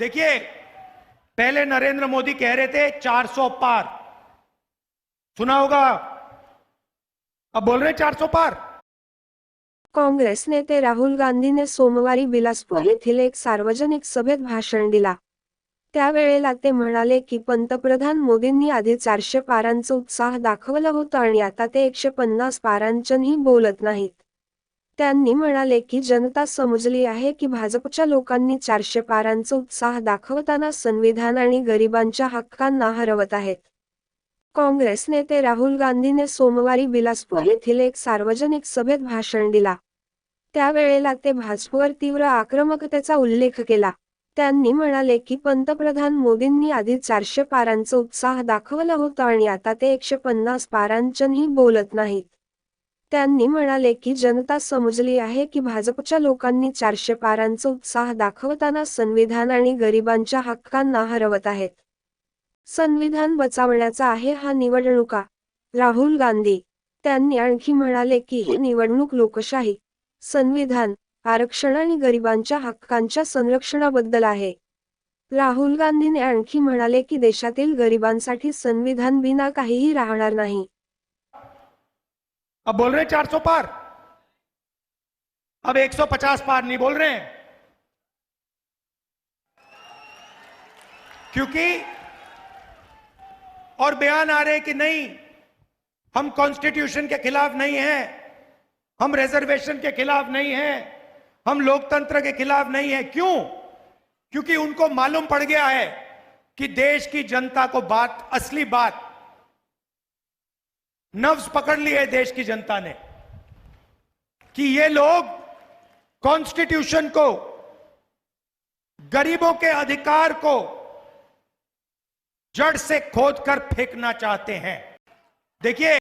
देखिए पहले नरेंद्र मोदी कह रहे थे 400 पार। सुना होगा? अब बोल रहे 400 पार। काँग्रेस नेते राहुल गांधीने सोमवारी बिलासपूर येथील एक सार्वजनिक सभेत भाषण दिला। त्यावेळेला ते म्हणाले की पंतप्रधान मोदींनी आधी चारशे पारांचा उत्साह दाखवला होता आणि आता ते एकशे पन्नास पारांच्याही बोलत नाहीत. त्यांनी म्हणाले की जनता समजली आहे की भाजपच्या लोकांनी चारशे पारांचा उत्साह दाखवताना संविधान आणि गरिबांच्या हक्कांना हरवत आहेत. काँग्रेस नेते राहुल गांधीने सोमवारी बिलासपूर येथील एक सार्वजनिक सभेत भाषण दिला. त्यावेळेला ते भाजपवर तीव्र आक्रमकतेचा उल्लेख केला. त्यांनी म्हणाले की पंतप्रधान मोदींनी आधी चारशे पारांचा उत्साह दाखवला होता आणि आता ते एकशे पन्नास पारांच्याही बोलत नाहीत. त्यांनी म्हणाले की जनता समजली आहे की भाजपच्या लोकांनी चारशे पारांचा उत्साह दाखवताना संविधान आणि गरिबांच्या हक्कांना हरवत आहेत. संविधान बचावण्याचा आहे हा निवडणुका. राहुल गांधी त्यांनी आणखी म्हणाले की ही निवडणूक लोकशाही संविधान आरक्षण आणि गरिबांच्या हक्कांच्या संरक्षणाबद्दल आहे. राहुल गांधीने आणखी म्हणाले की देशातील गरिबांसाठी संविधान बिना काहीही राहणार नाही. अब बोल रहे हैं 400 पार। अब 150 पार नहीं बोल रहे हैं। क्योंकि और बयान आ रहे हैं कि नहीं, हम कॉन्स्टिट्यूशन के खिलाफ नहीं हैं, हम रिजर्वेशन के खिलाफ नहीं हैं, हम लोकतंत्र के खिलाफ नहीं हैं। क्यों? क्योंकि उनको मालूम पड़ गया है कि देश की जनता को बात, असली बात नव्स पकड़ ली है देश की जनता ने कि ये लोग कॉन्स्टिट्यूशन को, गरीबों के अधिकार को जड़ से खोद कर फेंकना चाहते हैं। देखिए